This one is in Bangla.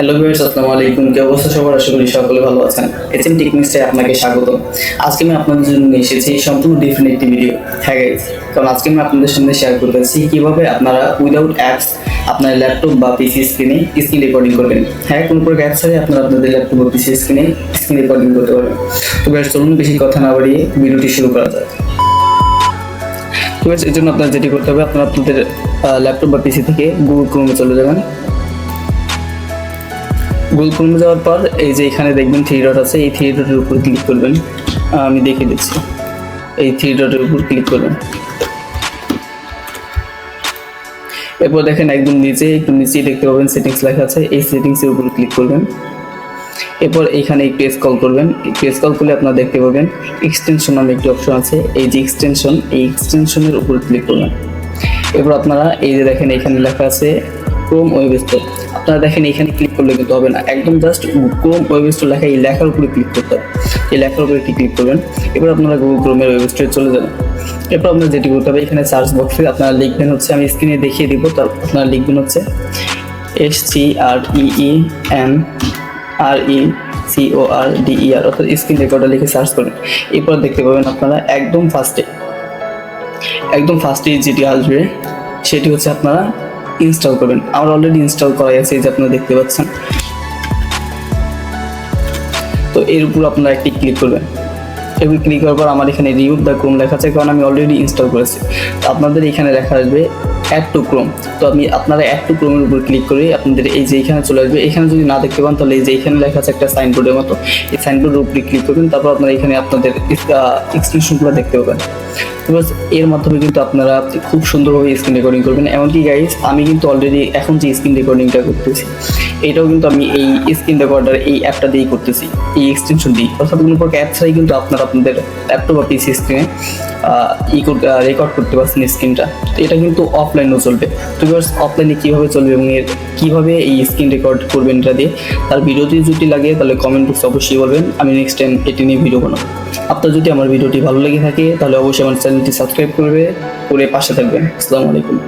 হ্যালো ভিউয়ার্স আসসালামু আলাইকুম কি অবস্থা সবার? আশা করি সকলে ভালো আছেন। এচএম টেকনিক্সে আপনাকে স্বাগত। আজকে আমি আপনাদের জন্য নিয়ে এসেছি সম্পূর্ণ ডিফারেন্ট একটি ভিডিও হ্যাঁ গাইজ কারণ আজকে আমি আপনাদের সামনে শেয়ার করতেছি কীভাবে আপনারা উইদাউট অ্যাপস আপনার ল্যাপটপ বা পিসি স্ক্রিনে স্ক্রিন রেকর্ডিং করবেন। হ্যাঁ কোনো প্রকার অ্যাপস ছাড়াই আপনারা আপনাদের ল্যাপটপ বা পিসি স্ক্রিনে স্ক্রিন রেকর্ডিং করতে পারবেন। তো বেশ চলুন বেশি কথা না বাড়িয়ে ভিডিওটি শুরু করা যাক। তো এর জন্য আপনারা যেটি করতে হবে, আপনারা আপনাদের ল্যাপটপ বা পিসি থেকে গুগল ক্রোমে চলে যাবেন। গুগল ক্রোমে যাওয়ার পর এই যে এখানে দেখবেন থ্রি ডট আছে, এই থ্রি ডটের উপর ক্লিক করবেন। আমি দেখে দিচ্ছি। এই থ্রি ডটের উপর ক্লিক করবেন। এরপর দেখেন একদম নিচে, একটু নিচেই দেখতে পাবেন সেটিংস লেখা আছে, এই সেটিংসের উপর ক্লিক করবেন। এরপর এখানে একটু স্কল করবেন। একটু স্কল করলে আপনারা দেখতে পাবেন এক্সটেনশন নামে একটি অপশন আছে। এই যে এক্সটেনশন এই এক্সটেনশনের উপর ক্লিক করবেন। এরপর আপনারা এই যে দেখেন এখানে লেখা আছে ক্রোম ওয়েব স্টোর আপনারা দেখেন এখানে ক্লিক করলে কিন্তু হবে না। একদম জাস্ট ক্রোম ওয়েব স্টোর লেখা এই লেখার উপরে ক্লিক করতে হবে। এই লেখার উপরে একটি ক্লিক করবেন? এবার আপনারা গুগল ক্রোমের ওয়েব স্টোরে চলে যাবেন এরপর আপনার যেটি করতে হবে, এখানে সার্চ বক্সে আপনারা লিখবেন হচ্ছে, আমি স্ক্রিনে দেখিয়ে দিব তার আপনারা লিখবেন হচ্ছে S C R E M R E C O R D E R অর্থাৎ স্ক্রিন রেকর্ডার লিখে সার্চ করবেন। এরপর দেখতে পাবেন আপনারা একদম ফার্স্টে একদম ফার্স্টে যেটি আসবে, সেটি হচ্ছে আপনারা ইনস্টল করবেন। আমার অলরেডি ইনস্টল করা আছে, এই যে আপনারা দেখতে পাচ্ছেন। তো এর উপর আপনারা একটি ক্লিক করবেন। এগুলো ক্লিক করার পর আমার এখানে রিউট দ্য ক্রোম লেখা আছে, কারণ আমি অলরেডি ইনস্টল করেছি। আপনাদের এখানে লেখা আসবে অ্যাড টু ক্রোম তো আপনি আপনারা অ্যাড টু ক্রোমের উপর ক্লিক করে আপনাদের এই যে এখানে চলে আসবে, এখানে যদি না দেখতে পান, তাহলে এই যে এখানে লেখা আছে একটা সাইনবোর্ডের মতো। এই সাইনবোর্ডের উপরে ক্লিক করবেন, তারপর আপনারা এখানে আপনাদের এক্সটেনশনগুলো দেখতে পাবেন। এর মাধ্যমে কিন্তু আপনারা খুব সুন্দরভাবে স্ক্রিন রেকর্ডিং করবেন। এমনকি গাইজ আমি কিন্তু অলরেডি এখন যে স্ক্রিন রেকর্ডিংটা করতেছি, এটাও কিন্তু আমি এই স্ক্রিন রেকর্ডার এই অ্যাপটা দিয়েই করতেছি, এই এক্সটেনশন দিই অর্থাৎ কোনো প্রকার অ্যাপ ছাড়াই কিন্তু আপনারা আপনাদের ল্যাপটপ বা পিসি স্ক্রিনে রেকর্ড করতে পারছেন স্ক্রিনটা এটা কিন্তু অফলাইনেও চলবে। তো অফলাইনে কীভাবে চলবে এবং এর কীভাবে এই স্ক্রিন রেকর্ড করবেন এটা দিয়ে, তার ভিডিওটি যদি লাগে, তাহলে কমেন্ট বক্সে অবশ্যই বলবেন, আমি নেক্সট টাইম এটি নিয়ে ভিডিও বানাবো। আপনার যদি আমার ভিডিওটি ভালো লেগে থাকে, তাহলে অবশ্যই আমার চ্যানেলটি সাবস্ক্রাইব করবে, করে পাশে থাকবেন। আসসালামু আলাইকুম।